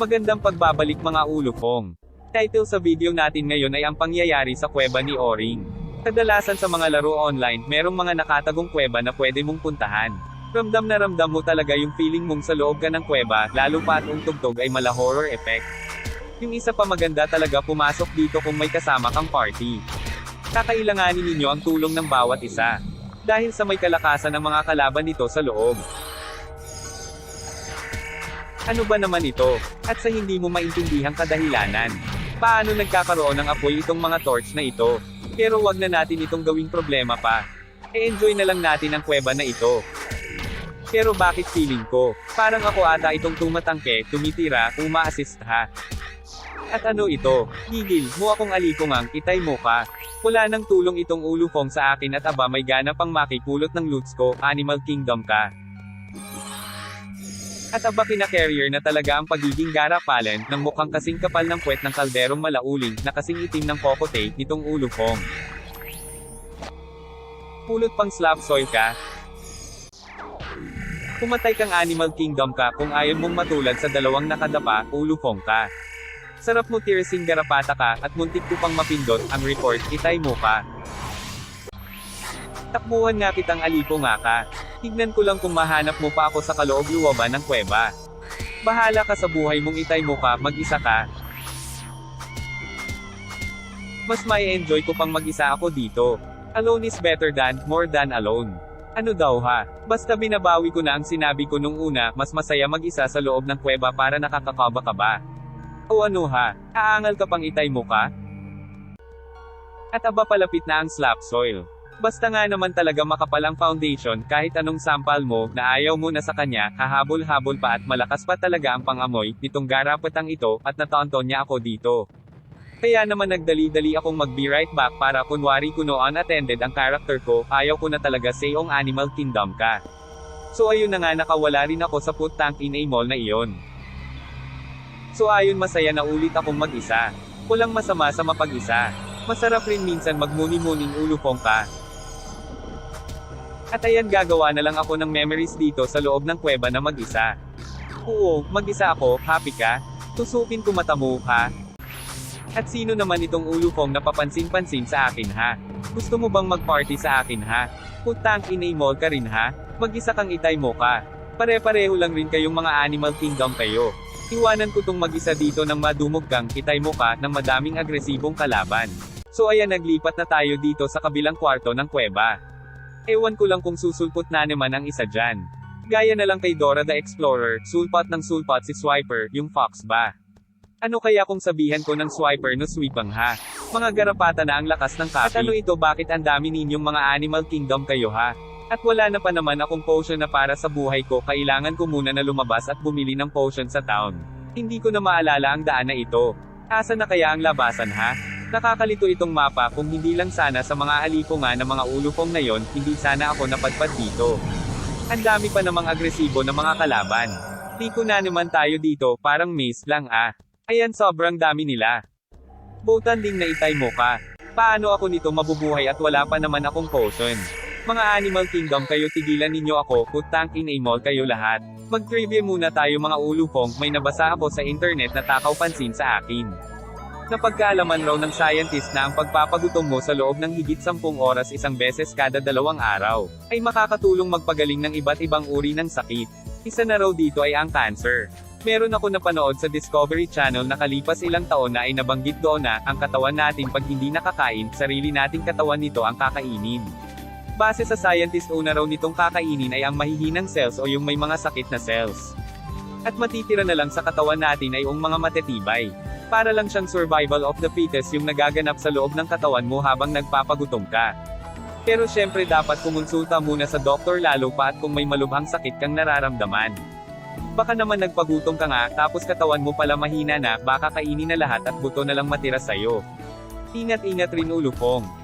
Magandang pagbabalik mga ulupong. Title sa video natin ngayon ay ang pangyayari sa kuweba ni Oring. Kadalasan sa mga laro online, merong mga nakatagong kuweba na pwede mong puntahan. Ramdam na ramdam mo talaga yung feeling mong sa loob ka ng kuweba, lalo pa at ang tugtog ay mala horror effect. Yung isa pa maganda talaga pumasok dito kung may kasama kang party. Kakailanganin ninyo ang tulong ng bawat isa. Dahil sa may kalakasan ng mga kalaban nito sa loob. Ano ba naman ito? At sa hindi mo maintindihang kadahilanan. Paano nagkakaroon ng apoy itong mga torch na ito? Pero wag na natin itong gawing problema pa. E-enjoy na lang natin ang kuweba na ito. Pero bakit feeling ko? Parang ako ata itong tumatangke, tumitira, uma-assist ha. At ano ito? Gigil, mo akong alikungang, itay mo ka. Wala nang tulong itong ulufong sa akin at aba may gana pang makipulot ng loots ko, Animal Kingdom ka. At aba kina-carrier na talaga ang pagiging garapalan, ng mukhang kasing kapal ng puwet ng kalderong malauling, na kasing itim ng kokote, nitong ulufong. Pulot pang slab soil ka, Pumatay kang Animal Kingdom ka kung ayaw mong matulad sa dalawang nakadapa, ulufong ka. Sarap mo tirsing garapata ka, at muntik ko pang mapindot, ang report, itay mo ka. Takbuhan nga kitang alipo nga ka. Tignan ko lang kung mahanap mo pa ako sa kaloob-luwaban ng kuweba. Bahala ka sa buhay mong itay mo ka, mag-isa ka. Mas may enjoy ko pang mag-isa ako dito. Alone is better than, more than alone. Ano daw ha? Basta binabawi ko na ang sinabi ko nung una, mas masaya mag-isa sa loob ng kuweba para nakakakaba ka ba? O ano ha? Aangal ka pang itay mo ka? At aba palapit na ang slap soil. Basta nga naman talaga makapal ang foundation kahit anong sampal mo na ayaw mo na sa kanya, hahabol-habol pa at malakas pa talaga ang pangamoy nitong garapatang ito at nataonton niya ako dito. Kaya naman nagdali-dali akong mag-be right back para kunwari kuno unattended ang character ko, ayaw ko na talaga sayong animal kingdom ka. So ayun na nga nakawala rin ako sa put tank in a mall na iyon. So ayun masaya na ulit akong mag-isa. Walang masama sa mapag-isa. Masarap rin minsan magmuni-muning ulupong ka. At ayan gagawa na lang ako ng memories dito sa loob ng kuweba na mag-isa. Oo, mag-isa ako, happy ka? Tusukin ko mata mo, ha? At sino naman itong ulupong napapansin-pansin sa akin ha? Gusto mo bang mag-party sa akin ha? Putang in a mall ka rin ha? Mag-isa kang itay mo ka. Pare-pareho lang rin kayong mga animal kingdom kayo. Iwanan ko tong mag-isa dito ng madumog kang itay mo ka ng madaming agresibong kalaban. So ayan naglipat na tayo dito sa kabilang kwarto ng kuweba. Ewan ko lang kung susulpot na naman ang isa dyan. Gaya na lang kay Dora the Explorer, sulpat ng sulpat si Swiper, yung fox ba? Ano kaya kung sabihan ko ng swiper no sweepang ha? Mga garapata na ang lakas ng copy. At ano ito bakit ang dami ninyong mga animal kingdom kayo ha? At wala na pa naman akong potion na para sa buhay ko kailangan ko muna na lumabas at bumili ng potion sa town. Hindi ko na maalala ang daan na ito. Asa na kaya ang labasan ha? Nakakalito itong mapa kung hindi lang sana sa mga alipo nga ng mga ulupong na yon, hindi sana ako napadpad dito. Ang dami pa namang agresibo na mga kalaban. Tiko na naman tayo dito, parang maze lang ah. Ayan sobrang dami nila. Botan ding na itay mo ka. Paano ako nito mabubuhay at wala pa naman akong potion? Mga Animal Kingdom kayo tigilan ninyo ako, putang in a mall kayo lahat. Mag-trivia muna tayo mga ulupong, may nabasa ako sa internet na takaw pansin sa akin. Napagkaalaman raw ng scientist na ang pagpapagutom mo sa loob ng higit 10 oras isang beses kada dalawang araw, ay makakatulong magpagaling ng iba't ibang uri ng sakit. Isa na raw dito ay ang cancer. Meron ako napanood sa Discovery Channel na kalipas ilang taon na ay nabanggit doon na, ang katawan natin pag hindi nakakain, sarili nating katawan nito ang kakainin. Base sa scientist una raw nitong kakainin ay ang mahihinang cells o yung may mga sakit na cells. At matitira na lang sa katawan natin ay ang mga matetibay. Para lang siyang survival of the fittest yung nagaganap sa loob ng katawan mo habang nagpapagutom ka. Pero syempre dapat kumonsulta muna sa doktor lalo pa at kung may malubhang sakit kang nararamdaman. Baka naman nagpagutom ka nga, tapos katawan mo pala mahina na, baka kainin na lahat at buto na lang matira sa'yo. Ingat-ingat rin ulupong.